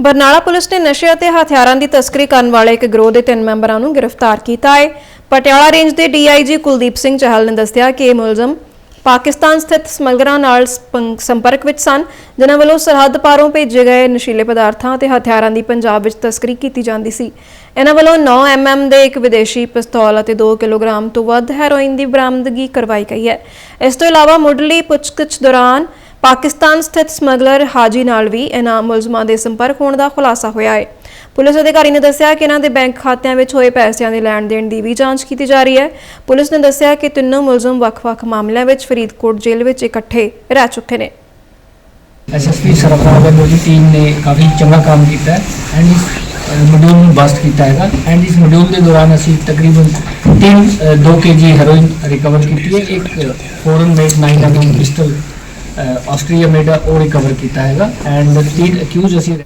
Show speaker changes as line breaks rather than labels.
Barnala police ਨੇ ਨਸ਼ੇ ਅਤੇ ਹਥਿਆਰਾਂ ਦੀ ਤਸਕਰੀ ਕਰਨ ਵਾਲੇ ਇੱਕ ਗਰੋਹ ਦੇ ਤਿੰਨ ਮੈਂਬਰਾਂ ਨੂੰ ਗ੍ਰਿਫਤਾਰ ਕੀਤਾ ਹੈ। ਪਟਿਆਲਾ ਰੇਂਜ ਦੇ ਡੀਆਈਜੀ ਕੁਲਦੀਪ ਸਿੰਘ ਚਹਿਲ ਨੇ ਦੱਸਿਆ ਕਿ ਇਹ ਮੁਲਜ਼ਮ ਪਾਕਿਸਤਾਨ ਸਥਿਤ ਸਮਗਲਰਾਂ ਨਾਲ ਸੰਪੰ- ਸੰਪਰਕ ਵਿੱਚ ਸਨ, ਜਿਨ੍ਹਾਂ ਵੱਲੋਂ ਸਰਹੱਦ ਪਾਰੋਂ ਭੇਜੇ ਗਏ ਨਸ਼ੀਲੇ ਪਦਾਰਥਾਂ ਅਤੇ ਹਥਿਆਰਾਂ ਦੀ ਪੰਜਾਬ ਵਿੱਚ ਤਸਕਰੀ ਕੀਤੀ ਜਾਂਦੀ ਸੀ। ਇਹਨਾਂ ਵੱਲੋਂ 9 ਐਮਐਮ ਦੇ ਇੱਕ ਵਿਦੇਸ਼ੀ ਪਿਸਤੌਲ ਅਤੇ 2 ਕਿਲੋਗ੍ਰਾਮ ਤੋਂ ਵੱਧ ਹੈਰੋਇਨ ਦੀ ਬਰਾਮਦਗੀ ਕਰਵਾਈ ਗਈ ਹੈ। ਇਸ ਤੋਂ ਇਲਾਵਾ ਮੁੱਢਲੀ ਪੁੱਛਗਿੱਛ ਦੌਰਾਨ ਪਾਕਿਸਤਾਨ ਸਥਿਤ ਸਮਗਲਰ ਹਾਜੀ ਨਾਲ ਵੀ ਇਹਨਾਂ ਮੁਲਜ਼ਮਾਂ ਦੇ ਸੰਪਰਕ ਹੋਣ ਦਾ ਖੁਲਾਸਾ ਹੋਇਆ ਹੈ। ਪੁਲਿਸ ਅਧਿਕਾਰੀ ਨੇ ਦੱਸਿਆ ਕਿ ਇਹਨਾਂ ਦੇ ਬੈਂਕ ਖਾਤਿਆਂ ਵਿੱਚ ਹੋਏ ਪੈਸਿਆਂ ਦੇ ਲੈਣ ਦੇਣ ਦੀ ਵੀ ਜਾਂਚ ਕੀਤੀ ਜਾ ਰਹੀ ਹੈ। ਪੁਲਿਸ ਨੇ ਦੱਸਿਆ ਕਿ ਤਿੰਨੋਂ ਮੁਲਜ਼ਮ ਵੱਖ-ਵੱਖ ਮਾਮਲਿਆਂ ਵਿੱਚ ਫਰੀਦਕੋਟ ਜੇਲ੍ਹ ਵਿੱਚ ਇਕੱਠੇ ਰਹਿ ਚੁੱਕੇ ਨੇ।
ਐਸਐਸਪੀ ਸਰਫਰਾਜ਼ ਦੇ ਮੋਦੀ ਟੀਮ ਨੇ ਕਾਫੀ ਚੰਗਾ ਕੰਮ ਕੀਤਾ ਹੈ ਐਂਡ ਇਸ ਮੋਡਿਊਲ ਨੂੰ ਬਸਟ ਕੀਤਾ ਹੈਗਾ ਐਂਡ ਇਸ ਮੋਡਿਊਲ ਦੇ ਦੌਰਾਨ ਅਸੀਂ ਤਕਰੀਬਨ 3 2 ਕੇਜੀ ਹੈਰੋਇਨ ਰਿਕਵਰ ਕੀਤੀ ਹੈ, ਇੱਕ foreign made 9 MM pistol Austria made ਉਹ ਰਿਕਵਰ ਕੀਤਾ ਹੈਗਾ। ਐਂਡ 3 ਅਕਿਊਜ਼ ਅਸੀਂ